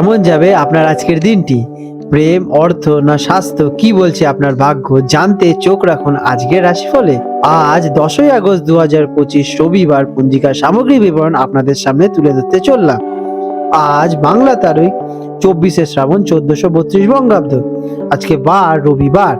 কেমন যাবে আপনার আজকের দিনটি? প্রেম, অর্থ না স্বাস্থ্য, কি বলছে আপনার ভাগ্য? জানতে চোখ রাখুন আজকের রাশিফলে। আজ দশই আগস্ট দু হাজার পঁচিশ রবিবার পঞ্জিকার সামগ্রী বিবরণ আপনাদের সামনে তুলে ধরতে চললাম। আজ বাংলা তারিখ, চব্বিশে শ্রাবণ চোদ্দশো বত্রিশ বঙ্গাব্দ। আজকে বার রবিবার।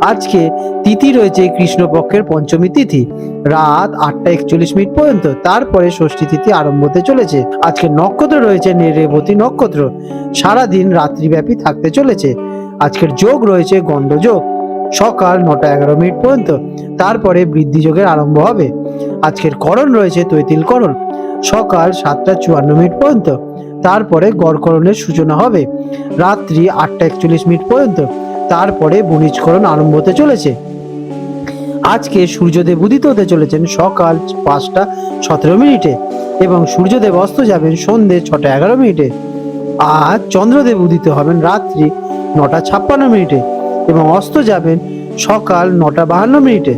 আজকে তিথি রয়েছে কৃষ্ণপক্ষের পঞ্চমী তিথি। রাত আটটা একচল্লিশ মিনিট পর্যন্ত। তারপরে ষষ্ঠী তিথি আরম্ভ হতে চলেছে। আজকে নক্ষত্র রয়েছে রেবতী নক্ষত্র। সারাদিন রাত্রিব্যাপী থাকতে চলেছে। আজকের যোগ রয়েছে গন্ডযোগ সকাল নটা এগারো মিনিট পর্যন্ত। তারপরে বৃদ্ধি যোগের আরম্ভ হবে। আজকের করণ রয়েছে তৈতিল করণ। সকাল সাতটা চুয়ান্ন মিনিট পর্যন্ত। তারপরে গড়করণের সূচনা হবে। রাত্রি আটটা একচল্লিশ মিনিট পর্যন্ত। তারপরে বণিজকরণ আরম্ভ হতে চলেছে। আজকে সূর্যদেব উদিত হতে চলেছেন সকাল পাঁচটা সতেরো মিনিটে এবং সূর্যদেব অস্ত যাবেন সন্ধে ছটা এগারো মিনিটে। আজ চন্দ্রদেব উদিত হবেন রাত্রি নটা ছাপ্পান্ন মিনিটে এবং অস্ত যাবেন সকাল নটা বাহান্ন মিনিটে।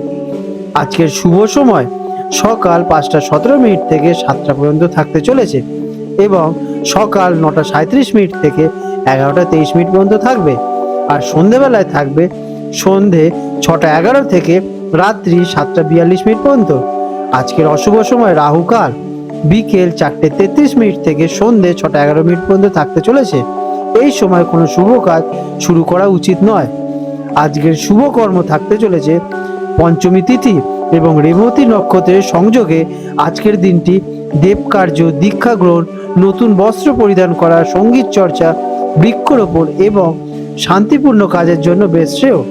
আজকের শুভ সময় সকাল পাঁচটা সতেরো মিনিট থেকে সাতটা পর্যন্ত থাকতে চলেছে এবং সকাল নটা সাঁত্রিশ মিনিট থেকে এগারোটা তেইশ মিনিট পর্যন্ত থাকবে। আর সন্ধেবেলায় থাকবে সন্ধে ছটা এগারো থেকে রাত্রি সাতটা বিয়াল্লিশ মিনিট পর্যন্ত। আজকের অশুভ সময় রাহুকাল। বিকেল চারটে তেত্রিশ মিনিট থেকে সন্ধে ছটা এগারো মিনিট পর্যন্ত থাকতে চলেছে। এই সময় কোনো শুভ কাজ শুরু করা উচিত নয়। আজকের শুভ কর্ম থাকতে চলেছে। পঞ্চমী তিথি এবং রেবতী নক্ষত্রের সংযোগে আজকের দিনটি দেবকার্য, দীক্ষা গ্রহণ, নতুন বস্ত্র পরিধান করা, সংগীত চর্চা, বৃক্ষরোপণ এবং শান্তিপূর্ণ কাজের জন্য বেশ শ্রেয়।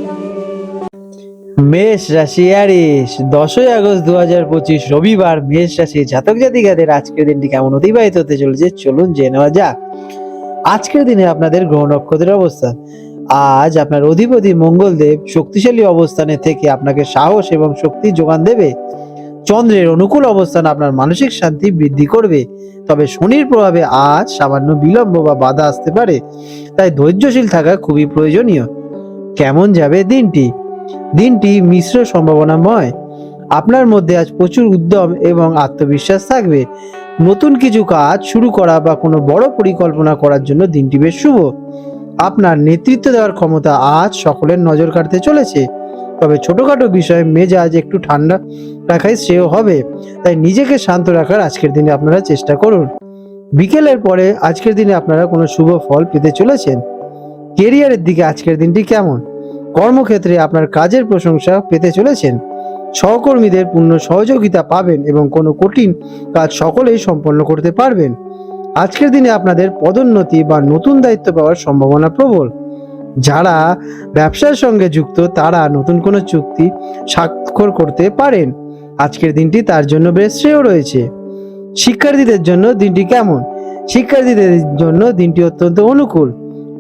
মেষ রাশি অ্যারিস দশই আগস্ট দু হাজার পঁচিশ, রবিবার মেষ রাশি জাতক জাতিকাদের আজকের দিনটি কেমন অতিবাহিত হতে চলেছে? চলুন জেনে নেওয়া যাক। আজকের দিনে আপনাদের গ্রহ নক্ষত্রের অবস্থান আজ আপনার অধিপতি মঙ্গলদেব শক্তিশালী অবস্থানে থেকে আপনাকে সাহস এবং শক্তি যোগান দেবে। চন্দ্রের অনুকূল অবস্থান আপনার মানসিক শান্তি বৃদ্ধি করবে। তবে শনির প্রভাবে আজ সামান্য বিলম্ব বা বাধা আসতে পারে, তাই ধৈর্যশীল থাকা খুবই প্রয়োজনীয়। কেমন যাবে দিনটি? দিনটি মিশ্র সম্ভাবনাময়। আপনার মধ্যে আজ প্রচুর উদ্যম এবং আত্মবিশ্বাস থাকবে। নতুন কিছু কাজ শুরু করা বা কোনো বড় পরিকল্পনা করার জন্য দিনটি বেশ শুভ। আপনার নেতৃত্ব দেওয়ার ক্ষমতা আজ সকলের নজর কাটতে চলেছে। তবে ছোটোখাটো বিষয়ে মেজাজ একটু ঠান্ডা রাখাই শ্রেয় হবে। তাই নিজেকে শান্ত রাখার আজকের দিনে আপনারা চেষ্টা করুন। বিকেলের পরে আজকের দিনে আপনারা কোনো শুভ ফল পেতে চলেছেন? কেরিয়ারের দিকে আজকের দিনটি কেমন? কর্মক্ষেত্রে আপনার কাজের প্রশংসা পেতে চলেছেন? সহকর্মীদের পূর্ণ সহযোগিতা পাবেন এবং কোনো কঠিন কাজ সকলেই সম্পন্ন করতে পারবেন। আজকের দিনে আপনাদের পদোন্নতি বা নতুন দায়িত্ব পাওয়ার সম্ভাবনা প্রবল। যারা ব্যবসার সঙ্গে যুক্ত, তারা নতুন কোনো চুক্তি স্বাক্ষর করতে পারেন। আজকের দিনটি তার জন্য বেশ শ্রেয় রয়েছে। শিক্ষার্থীদের জন্য দিনটি কেমন? শিক্ষার্থীদের জন্য দিনটি অত্যন্ত অনুকূল।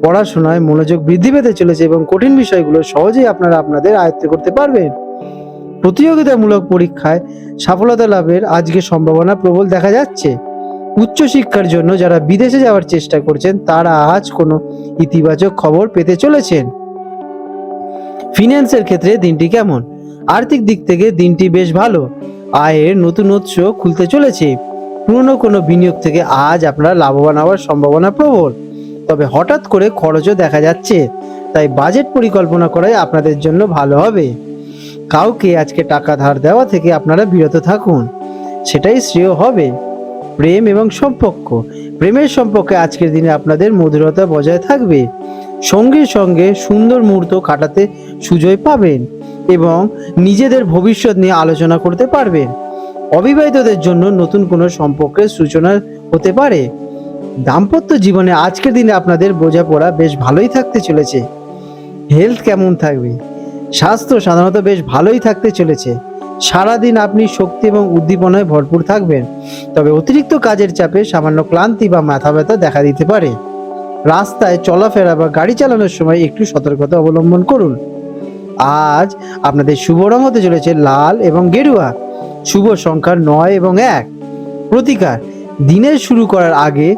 পড়াশোনায় মনোযোগ বৃদ্ধি পেতে চলেছে এবং কঠিন বিষয়গুলো সহজেই আপনারা আপনাদের আয়ত্ত করতে পারবেন। প্রতিযোগিতামূলক পরীক্ষায় সফলতা লাভের আজকে সম্ভাবনা প্রবল দেখা যাচ্ছে। উচ্চশিক্ষার জন্য যারা বিদেশে যাওয়ার চেষ্টা করছেন, তারা আজ কোনো ইতিবাচক খবর পেতে চলেছেন। ফিন্যান্সের ক্ষেত্রে দিনটি কেমন? আর্থিক দিক থেকে দিনটি বেশ ভালো। আয়ের নতুন উৎস খুলতে চলেছে। পুরনো কোনো বিনিয়োগ থেকে আজ আপনারা লাভবান হওয়ার সম্ভাবনা প্রবল। তবে হঠাৎ করে খরচও দেখা যাচ্ছে, তাই বাজেট পরিকল্পনা করাই আপনাদের জন্য ভালো হবে। কাউকে আজকে টাকা ধার দেওয়া থেকে আপনারা বিরত থাকুন। সেটাই শ্রেয় হবে। প্রেম এবং সম্পর্ক। প্রেমের সম্পর্কে আজকের দিনে আপনাদের মধুরতা বজায় থাকবে। সঙ্গে সঙ্গে সুন্দর মুহূর্ত কাটাতে সুযোগ পাবেন এবং নিজেদের ভবিষ্যৎ নিয়ে আলোচনা করতে পারবেন। অবিবাহিতদের জন্য নতুন কোনো সম্পর্কের সূচনা হতে পারে। দাম্পত্য জীবনে আজকের দিনে আপনাদের বোঝাপড়া বেশ ভালোই থাকতে চলেছে। হেলথ কেমন থাকবে? স্বাস্থ্য সাধারণত বেশ ভালোই থাকতে চলেছে। সারাদিন আপনি শক্তি এবং উদ্দীপনায় ভরপুর থাকবেন। তবে অতিরিক্ত কাজের চাপে সামান্য ক্লান্তি বা মাথা ব্যথা দেখা দিতে পারে। রাস্তায় চলাফেরা বা গাড়ি চালানোর সময় একটু সতর্কতা অবলম্বন করুন। আজ আপনাদের শুভ রং হতে চলেছে লাল এবং গেরুয়া। শুভ সংখ্যা নয় এবং এক। প্রতিকার, দিনের শুরু করার আগে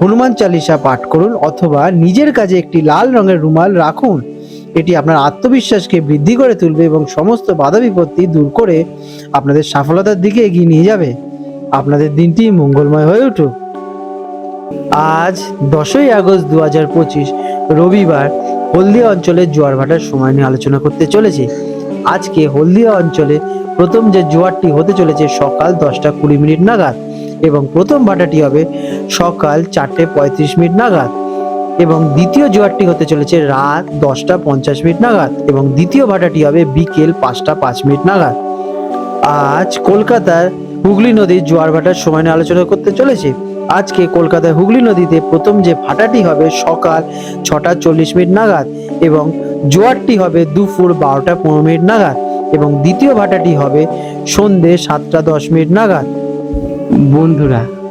হনুমান চালিসা পাঠ করুন অথবা নিজের কাছে একটি লাল রঙের রুমাল রাখুন। এটি আপনার আত্মবিশ্বাসকে বৃদ্ধি করে তুলবে এবং সমস্ত বাধা বিপত্তি দূর করে আপনাদের সফলতার দিকে এগিয়ে নিয়ে যাবে। আপনাদের দিনটি মঙ্গলময় হয়ে উঠুক। আজ দশই আগস্ট দু হাজার পঁচিশ, রবিবার হলদিয়া অঞ্চলের জোয়ার ভাটার সময় নিয়ে আলোচনা করতে চলেছি। আজকে হলদিয়া অঞ্চলে প্রথম যে জোয়ারটি হতে চলেছে সকাল দশটা কুড়ি মিনিট নাগাদ এবং প্রথম ভাটাটি হবে সকাল চারটে পঁয়ত্রিশ মিনিট নাগাদ। এবং দ্বিতীয় জোয়ারটি হতে চলেছে রাত দশটা পঞ্চাশ মিনিট নাগাদ এবং দ্বিতীয় ভাটাটি হবে বিকেল পাঁচটা পাঁচ মিনিট নাগাদ। আজ কলকাতার হুগলি নদীর জোয়ার ভাটার সময় নিয়ে আলোচনা করতে চলেছে। আজকে কলকাতার হুগলি নদীতে প্রথম যে ভাটাটি হবে সকাল ছটা চল্লিশ মিনিট নাগাদ এবং জোয়ারটি হবে দুপুর বারোটা পনেরো মিনিট নাগাদ এবং দ্বিতীয় ভাটাটি হবে সন্ধে সাতটা দশ মিনিট নাগাদ। বন্ধুরা